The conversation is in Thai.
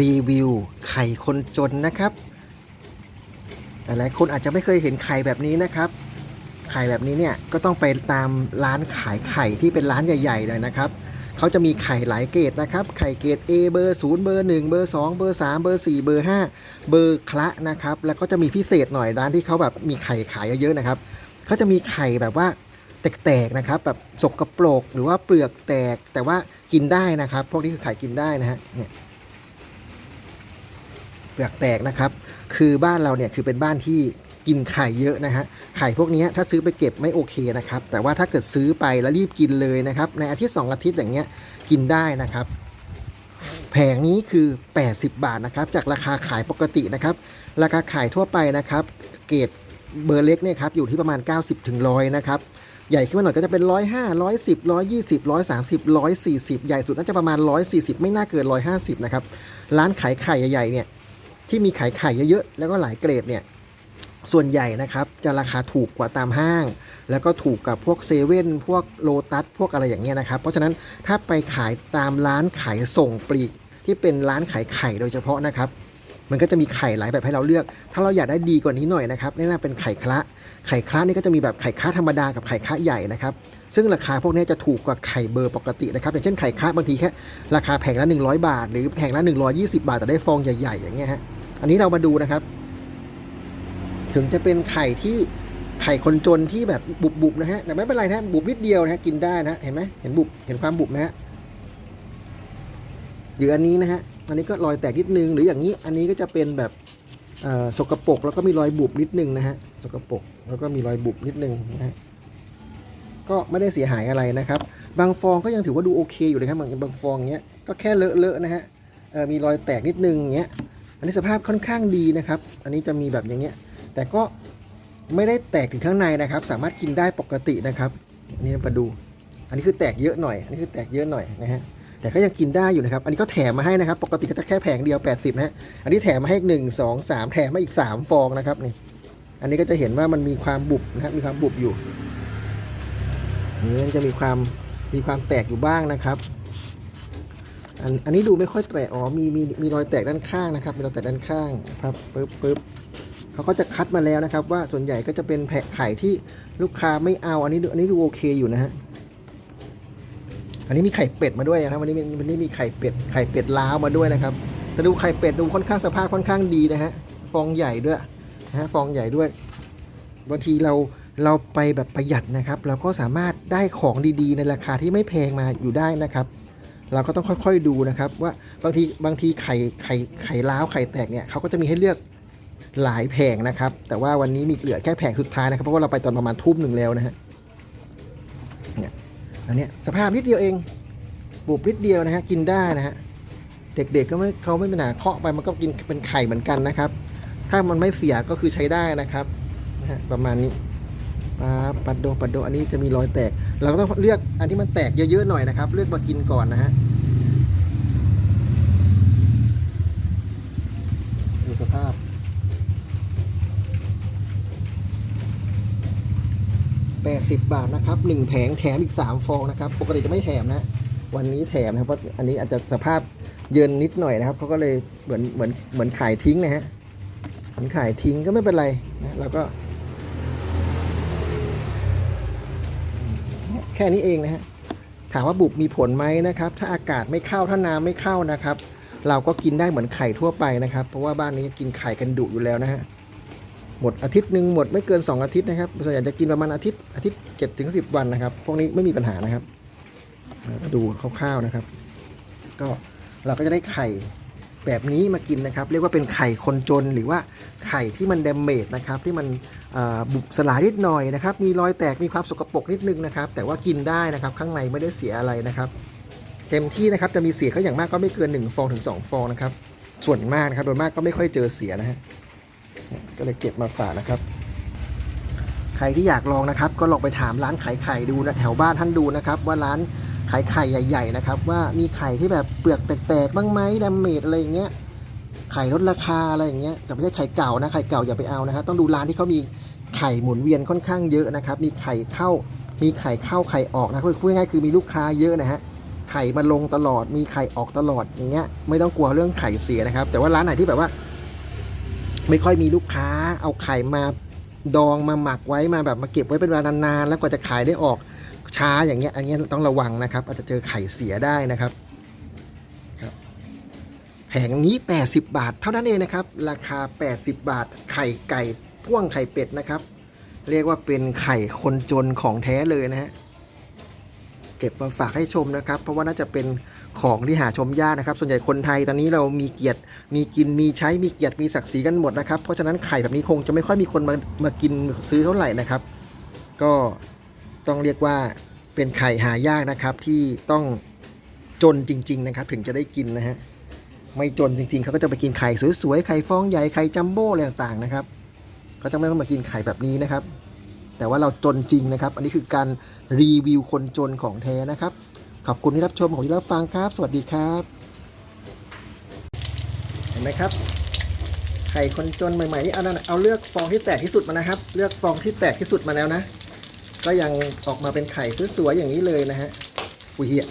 รีวิวไข่คนจนนะครับ หลายๆคนอาจจะไม่เคยเห็นไข่แบบนี้นะครับ ไข่แบบนี้เนี่ยก็ต้องไปตามร้านขายไข่ที่เป็นร้านใหญ่ๆหน่อยนะครับ เขาจะมีไข่หลายเกรดนะครับ ไข่เกรด A เบอร์0เบอร์1เบอร์2เบอร์3เบอร์4เบอร์5เบอร์คละนะครับ แล้วก็จะมีพิเศษหน่อยร้านที่เขาแบบมีไข่ขายเยอะๆนะครับ เขาจะมีไข่แบบว่าแตกๆนะครับแบบสกรปรกหรือว่าเปลือกแตกแต่ว่ากินได้นะครับ พวกนี้คือไข่กินได้นะฮะเนี่ย เปลือกแตกนะครับ คือบ้านเราเนี่ยคือเป็นบ้านที่กินไข่เยอะนะฮะ ไข่พวกนี้ถ้าซื้อไปเก็บไม่โอเคนะครับ แต่ว่าถ้าเกิดซื้อไปแล้วรีบกินเลยนะครับ ในอาทิตย์สองอาทิตย์อย่างเงี้ยกินได้นะครับ แผงนี้คือ 80 บาทนะครับ จากราคาขายปกตินะครับ ราคาขายทั่วไปนะครับ เกรดเบอร์เล็กเนี่ยครับอยู่ที่ประมาณ 90ถึงนะครับใหญ่ขึ้นมาหน่อยก็จะเป็น105 110 120 130 140ใหญ่สุดน่าจะประมาณ140ไม่น่าเกิน150นะครับ ร้านขายไข่ใหญ่ๆเนี่ย ที่มีขายไข่เยอะๆ แล้วก็หลายเกรดเนี่ยส่วนใหญ่นะครับจะราคาถูกกว่าตามห้าง แล้วก็ถูกกับพวกเซเว่นพวกโลตัสพวกอะไรอย่างเงี้ยนะครับ เพราะฉะนั้นถ้าไปขายตามร้านขายส่งปลีกที่เป็นร้านขายไข่โดยเฉพาะนะครับ มันก็จะมีไข่หลายแบบให้เราเลือก ถ้าเราอยากได้ดีกว่านี้หน่อยนะครับแนะนำเป็นไข่คละ ไข่คละนี่ก็จะมีแบบไข่คละธรรมดากับไข่คละใหญ่นะครับซึ่งราคาพวกนี้จะถูกกว่าไข่เบอร์ปกตินะครับอย่างเช่นไข่คละบางทีแค่ราคาแผงละ 100 บาท หรือแผงละ 120 บาท แต่ได้ฟองใหญ่ ๆ อย่างเงี้ยฮะอันนี้เรามาดูนะครับ ถึงจะเป็นไข่ที่ไข่คนจนที่แบบบุบๆนะฮะแต่ไม่เป็นไรนะบุบนิดเดียวนะฮะกินได้นะเห็นไหมเห็นบุบเห็นความบุบไหมฮะหรืออันนี้นะฮะ อันนี้ก็รอยแตกนิดนึง หรืออย่างนี้ อันนี้ก็จะเป็นแบบสกปรกแล้วก็มีรอยบุบนิดนึงนะฮะ สกปรกแล้วก็มีรอยบุบนิดนึงนะฮะ ก็ไม่ได้เสียหายอะไรนะครับ บางฟองก็ยังถือว่าดูโอเคอยู่นะครับบางบางฟองเงี้ย ก็แค่เลอะๆนะฮะมีรอยแตกนิดนึงเงี้ย อันนี้สภาพค่อนข้างดีนะครับ อันนี้จะมีแบบอย่างเงี้ย แต่ก็ไม่ได้แตกถึงข้างในนะครับ สามารถกินได้ปกตินะครับ อันนี้มาดู อันนี้คือแตกเยอะหน่อย อันนี้คือแตกเยอะหน่อยนะฮะ แต่ก็ยังกินได้อยู่นะครับ อันนี้ก็แถมมาให้นะครับ ปกติก็จะแค่แผงเดียว 80นะฮะ อันนี้แถมมาให้หนึ่งสองสามแถมมาอีก3ฟองนะครับนี่ อันนี้ก็จะเห็นว่ามันมีความบุบนะฮะมีความบุบอยู่นี่มันจะมีความมีความแตกอยู่บ้างนะครับ อันอันนี้ดูไม่ค่อยแตกอ๋อมีมีมีรอยแตกด้านข้างนะครับมีรอยแตกด้านข้างครับปึ๊บปึ๊บเขาก็จะคัดมาแล้วนะครับ ว่าส่วนใหญ่ก็จะเป็นแผะไข่ที่ลูกค้าไม่เอาอันนี้อันนี้ดูโอเคอยู่นะฮะ อันนี้มีไข่เป็ดมาด้วยนะครับวันนี้มีวันนี้มีไข่เป็ดไข่เป็ดล้าวมาด้วยนะครับแต่ดูไข่เป็ดดูค่อนข้างสภาพค่อนข้างดีนะฮะฟองใหญ่ด้วยนะฮะฟองใหญ่ด้วยบางทีเราเราไปแบบประหยัดนะครับ เราก็สามารถได้ของดีๆ ในราคาที่ไม่แพงมาอยู่ได้นะครับ เราก็ต้องค่อยๆดูนะครับ ว่าบางทีบางทีไข่ไข่ไข่ล้าวไข่แตกเนี่ยเขาก็จะมีให้เลือกหลายแผงนะครับ แต่ว่าวันนี้มีเหลือแค่แผงสุดท้ายนะครับเพราะว่าเราไปตอนประมาณทุ่มหนึ่งแล้วนะฮะ อันนี้สภาพนิดเดียวเองบุบนิดเดียวนะฮะกินได้นะฮะเด็กๆก็ไม่เขาไม่เป็นหนาเคาะไปมันก็กินเป็นไข่เหมือนกันนะครับ ถ้ามันไม่เสียก็คือใช้ได้นะครับนะฮะประมาณนี้ปลาปัดโดปัดโดอันนี้จะมีรอยแตก เราก็ต้องเลือกอันที่มันแตกเยอะๆหน่อยนะครับ เลือกมากินก่อนนะฮะดูสภาพ 80 บาทนะครับ1แผงแถมอีก 3 ฟองนะครับ ปกติจะไม่แถมนะ วันนี้แถมนะครับเพราะอันนี้อาจจะสภาพเยินนิดหน่อยนะครับเขาก็เลยเหมือนเหมือนเหมือนขายทิ้งนะฮะเหมือนขายทิ้งก็ไม่เป็นไรนะเราก็แค่นี้เองนะฮะถามว่าบุบมีผลไหมนะครับ ถ้าอากาศไม่เข้าถ้าน้ำไม่เข้านะครับ เราก็กินได้เหมือนไข่ทั่วไปนะครับ เพราะว่าบ้านนี้กินไข่กันดุอยู่แล้วนะฮะ หมดอาทิตย์หนึ่งหมดไม่เกิน 2 อาทิตย์นะครับส่วนใหญ่จะกินประมาณอาทิตย์อาทิตย์7ถึง10วันนะครับ พวกนี้ไม่มีปัญหานะครับดูคร่าวๆนะครับ ก็เราก็จะได้ไข่แบบนี้มากินนะครับ เรียกว่าเป็นไข่คนจนหรือว่าไข่ที่มันเดมเมจนะครับ ที่มันบุบสลายนิดหน่อยนะครับ มีรอยแตกมีความสกปรกนิดนึงนะครับ แต่ว่ากินได้นะครับ ข้างในไม่ได้เสียอะไรนะครับ เต็มที่นะครับจะมีเสียก็อย่างมากก็ไม่เกิน1ฟองถึง2ฟองนะครับส่วนมากนะครับโดยมากก็ไม่ค่อยเจอเสียนะฮะ ก็เลยเก็บมาฝากนะครับ ใครที่อยากลองนะครับ ก็ลองไปถามร้านขายไข่ดูนะแถวบ้านท่านดูนะครับ ว่าร้านขายไข่ใหญ่ๆนะครับ ว่ามีไข่ที่แบบเปลือกแตกๆบ้างไหมดาเมจอะไรอย่างเงี้ยไข่ลดราคาอะไรอย่างเงี้ยแต่ไม่ใช่ไข่เก่านะไข่เก่าอย่าไปเอานะครับต้องดูร้านที่เขามีไข่หมุนเวียนค่อนข้างเยอะนะครับ มีไข่เข้ามีไข่เข้าไข่ออกนะครับพูดง่ายๆคือมีลูกค้าเยอะนะฮะไข่มาลงตลอดมีไข่ออกตลอดอย่างเงี้ยไม่ต้องกลัวเรื่องไข่เสียนะครับ แต่ว่าร้านไหนที่แบบว่า ไม่ค่อยมีลูกค้าเอาไข่มาดองมาหมักไว้มาแบบมาเก็บไว้เป็นเวลานานๆแล้วกว่าจะขายได้ออกช้าอย่างเงี้ยอันเนี้ยต้องระวังนะครับ อาจจะเจอไข่เสียได้นะครับครับแผงนี้ 80 บาท เท่านั้นเองนะครับ ราคา 80 บาท ไข่ไก่พ่วงไข่เป็ดนะครับ เรียกว่าเป็นไข่คนจนของแท้เลยนะฮะ เก็บมาฝากให้ชมนะครับ เพราะว่าน่าจะเป็นของที่หาชมยากนะครับ ส่วนใหญ่คนไทยตอนนี้เรามีเกียรติ มีกินมีใช้มีเกียรติมีศักดิ์ศรีกันหมดนะครับ เพราะฉะนั้นไข่แบบนี้คงจะไม่ค่อยมีคนมามากินซื้อเท่าไหร่นะครับ ก็ต้องเรียกว่าเป็นไข่หายากนะครับที่ต้องจนจริง ๆ นะครับ ถึงจะได้กินนะฮะไม่จนจริง ๆเขาก็จะไปกินไข่สวยๆไข่ฟองใหญ่ไข่จัมโบ้อะไรต่างๆนะครับเขาจะไม่มากินไข่แบบนี้นะครับ แต่ว่าเราจนจริงนะครับ อันนี้คือการรีวิวคนจนของแท้นะครับ ขอบคุณที่รับชมขอบคุณที่รับฟังครับ สวัสดีครับ เห็นไหมครับ ไข่คนจนใหม่ๆนี่เอานั่นเอาเลือกฟองที่แตกที่สุดมานะครับ เลือกฟองที่แตกที่สุดมาแล้วนะ ก็ยังออกมาเป็นไข่สวยๆอย่างนี้เลยนะฮะอุ้ยเหี้ย